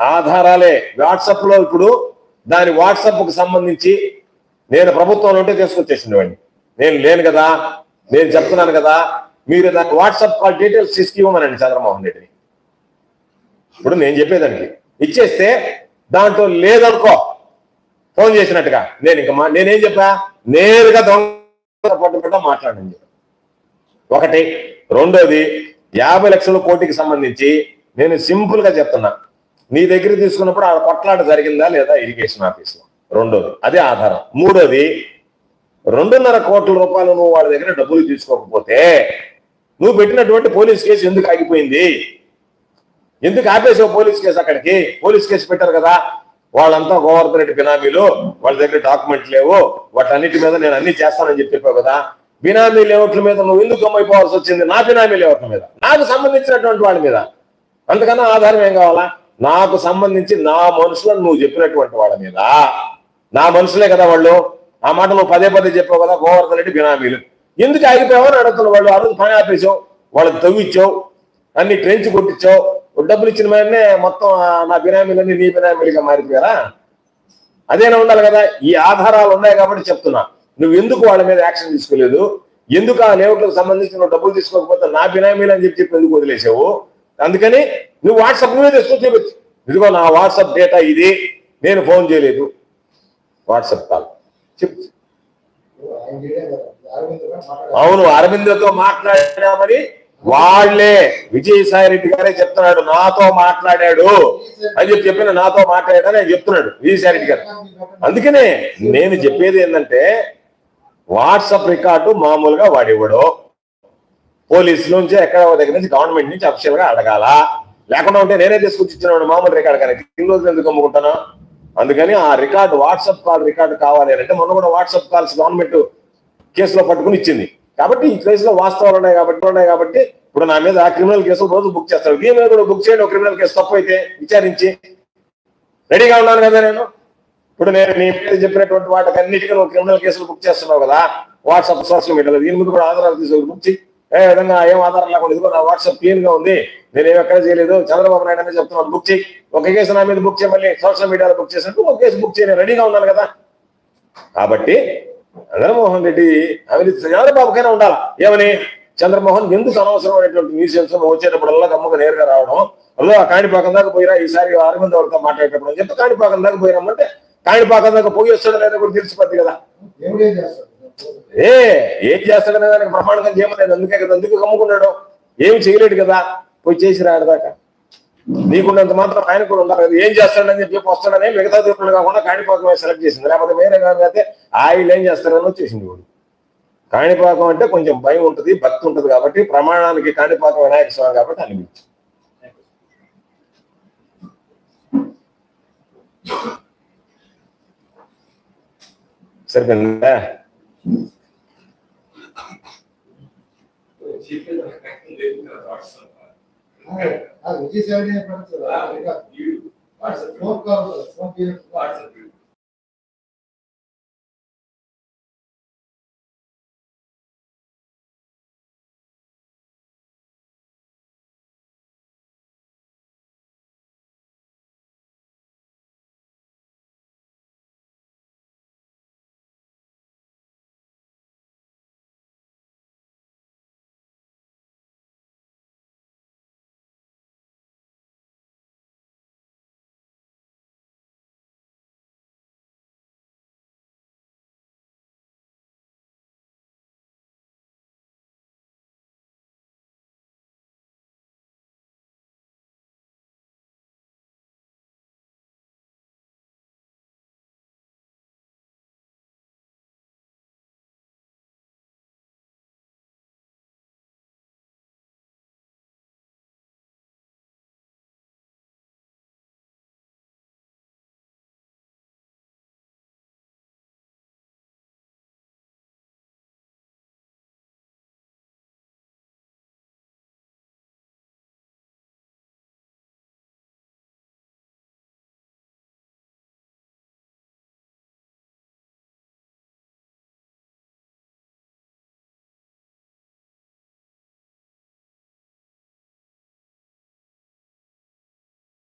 ఆధారాలే. వాట్సాప్లో ఇప్పుడు దాని వాట్సాప్కు సంబంధించి నేను ప్రభుత్వంలో ఉంటే తీసుకొచ్చేసిన వాడిని నేను లేను కదా నేను చెప్తున్నాను కదా మీరు దాని వాట్సాప్ కాల్ డీటెయిల్స్ తీసుకు ఇవ్వమనండి చంద్రమోహన్ రెడ్డిని. ఇప్పుడు నేను చెప్పేదానికి. ఇచ్చేస్తే దాంట్లో లేదనుకో ఫోన్ చేసినట్టుగా. నేను ఇంకా మా- నేనేం చెప్పా? నేరుగా దొంగ పట్టుకుంటా మాట్లాడండి. ఒకటి. రెండోది యాభై లక్షల కోటికి సంబంధించి నేను సింపుల్గా చెప్తున్నా. నీ దగ్గర తీసుకున్నప్పుడు ఆ కొట్లాట జరిగిందా లేదా ఇరిగేషన్ ఆఫీస్లో? రెండోది అదే ఆధారం. మూడోది రెండున్నర కోట్ల రూపాయలు నువ్వు వాళ్ళ దగ్గర డబ్బులు తీసుకోకపోతే నువ్వు పెట్టినటువంటి పోలీస్ కేసు ఎందుకు ఆగిపోయింది? ఎందుకు ఆపేసావు పోలీస్ కేసు అక్కడికి? పోలీస్ కేసు పెట్టారు కదా. వాళ్ళంతా గోవర్ధన్ రెడ్డి బినామీలు వాళ్ళ దగ్గర డాక్యుమెంట్ లేవు వాటన్నిటి మీద నేను అన్ని చేస్తానని చెప్పి చెప్పావు కదా. బినామీ లేవట్ల మీద నువ్వు ఎందుకు అమ్మైపోవాల్సి వచ్చింది? నా బినామీ లేవట్ల మీద. నాకు సంబంధించినటువంటి వాళ్ళ మీద. అంతకన్నా ఆధారం ఏం కావాలా? నాకు సంబంధించి నా మనుషులను నువ్వు చెప్పినటువంటి వాళ్ళ మీద. నా మనుషులే కదా వాళ్ళు. ఆ మాట నువ్వు పదే పదే చెప్పావు కదా గోవర్ధన్ రెడ్డి బినామీలు. ఎందుకు ఆగిపోయావని అడుగుతున్న వాళ్ళు. ఆ రోజు పని ఆపేసావు వాళ్ళకి తవ్విచ్చావు. అన్ని ట్రెంచ్ కొట్టించావు. డబ్బులు ఇచ్చిన మీదనే మొత్తం నా బినామీలన్నీ నీ బినామీలుగా మారిపోయారా? అదేనా ఉండాలి కదా? ఈ ఆధారాలు ఉన్నాయి కాబట్టి చెప్తున్నా. నువ్వు ఎందుకు వాళ్ళ మీద యాక్షన్ తీసుకోలేదు? ఎందుకు ఆ లేఅవుట్లకు సంబంధించి నువ్వు డబ్బులు తీసుకోకపోతే నా బినామీలు అని చెప్పి చెప్పి ఎందుకు వదిలేసావు? అందుకని నువ్వు వాట్సాప్ నువ్వే తీసుకొని చూపించు. ఇదిగో నా వాట్సాప్ డేటా ఇది నేను ఫోన్ చేయలేదు. WhatsApp call. చెప్పు. అరవింద్ అవును అరవింద్తో మాట్లాడామని వాళ్ళే విజయసాయి రెడ్డి గారే చెప్తున్నాడు నాతో మాట్లాడాడు. అని చెప్పి చెప్పిన నాతో మాట్లాడాడని ఆయన చెప్తున్నాడు విజయసాయి రెడ్డి గారు. అందుకనే నేను చెప్పేది ఏంటంటే వాట్సాప్ రికార్డు మామూలుగా వాడివ్వడు పోలీసు నుంచి ఎక్కడ దగ్గర నుంచి గవర్నమెంట్ నుంచి అఫిషియల్గా అడగాల? లేకుండా ఉంటే నేనే తీసుకొచ్చి ఇచ్చినాడు మామూలు రికార్డు కానీ ఇన్ని రోజులు ఎందుకు అమ్ముకుంటాను? అందుకని ఆ రికార్డు వాట్సాప్ కాల్ రికార్డు కావాలి అంటే మొన్న కూడా వాట్సాప్ కాల్స్ గవర్నమెంట్ కేసులో పట్టుకుని ఇచ్చింది. కాబట్టి ఈ కేసులో వాస్తవాలు ఉన్నాయి కాబట్టి ఉన్నాయి కాబట్టి ఇప్పుడు నా మీద క్రిమినల్ కేసులు రోజు బుక్ చేస్తారు దీని మీద కూడా బుక్ చేయండి క్రిమినల్ కేసు తప్పు అయితే విచారించి. రెడీగా ఉన్నాను కదా నేను? ఇప్పుడు నేను నీ మీద చెప్పినటువంటి వాటికి అన్నిటికీ నువ్వు క్రిమినల్ కేసులు బుక్ చేస్తున్నావు కదా? వాట్సాప్ సోషల్ మీడియాలో దీని మీద కూడా ఆధారాలు తీసుకొని బుక్ చేయి ఏ విధంగా ఏం ఆధారం లేకుండా ఇదిగో నా వాట్సాప్ క్లీన్గా ఉంది. నేను ఎక్కడ చేయలేదు. చంద్రబాబు నాయుడు అనేది చెప్తున్నాను బుక్ చేయి. ఒక కేసు నా మీద బుక్ చేయమని సోషల్ మీడియాలో బుక్ చేసినట్టు ఒక కేసు బుక్ చేయని రెడీగా ఉన్నాను కదా. కాబట్టి చంద్రమోహన్ రెడ్డి అవినీతి చంద్రబాబుకైనా ఉండాలి. ఏమని? చంద్రమోహన్ ఎందుకు అనవసరమైనటువంటి మ్యూజియంస్ వచ్చేటప్పుడల్లా గమ్మకు నేరుగా రావడం? అదో ఆ కాణిపాకం దాకా పోయిరా? ఈసారి అరవింద్ వాళ్ళతో మాట్లాడేటప్పుడు అని చెప్పి కాణిపాకం దాకా పోయినామంటే కాణిపాకం దాకా పోయి వస్తాడో లేదో కూడా తెలిసిపోద్ది కదా. ఏ ఏం చేస్తాడనే దానికి ప్రమాణంగా చేయమలేదు అందుకే కదా అందుకే కమ్ముకున్నాడు. ఏం చేయలేడు కదా. పోయి చేసి రాడదాకా నీకున్నంత మాత్రం ఆయన కూడా ఉండాలి కదా. ఏం చేస్తాడని చెప్పి వస్తాడని మిగతా దీపులు కాకుండా కాణిపాకం సెలెక్ట్ చేసింది. లేకపోతే వేరే కానీ అయితే ఆయన ఏం చేస్తాడని వచ్చేసింది వాడు. కాణిపాకం అంటే కొంచెం భయం ఉంటుంది భక్తి ఉంటుంది కాబట్టి ప్రమాణానికి కాణిపాకం వినాయక స్వామి కాబట్టి అనిపించింది సరిపోయిందా? ఆ, విజయసాయి రెడ్డి అని పడుతుంది. ఫోన్ కాల్ ఫోన్ చేయడం.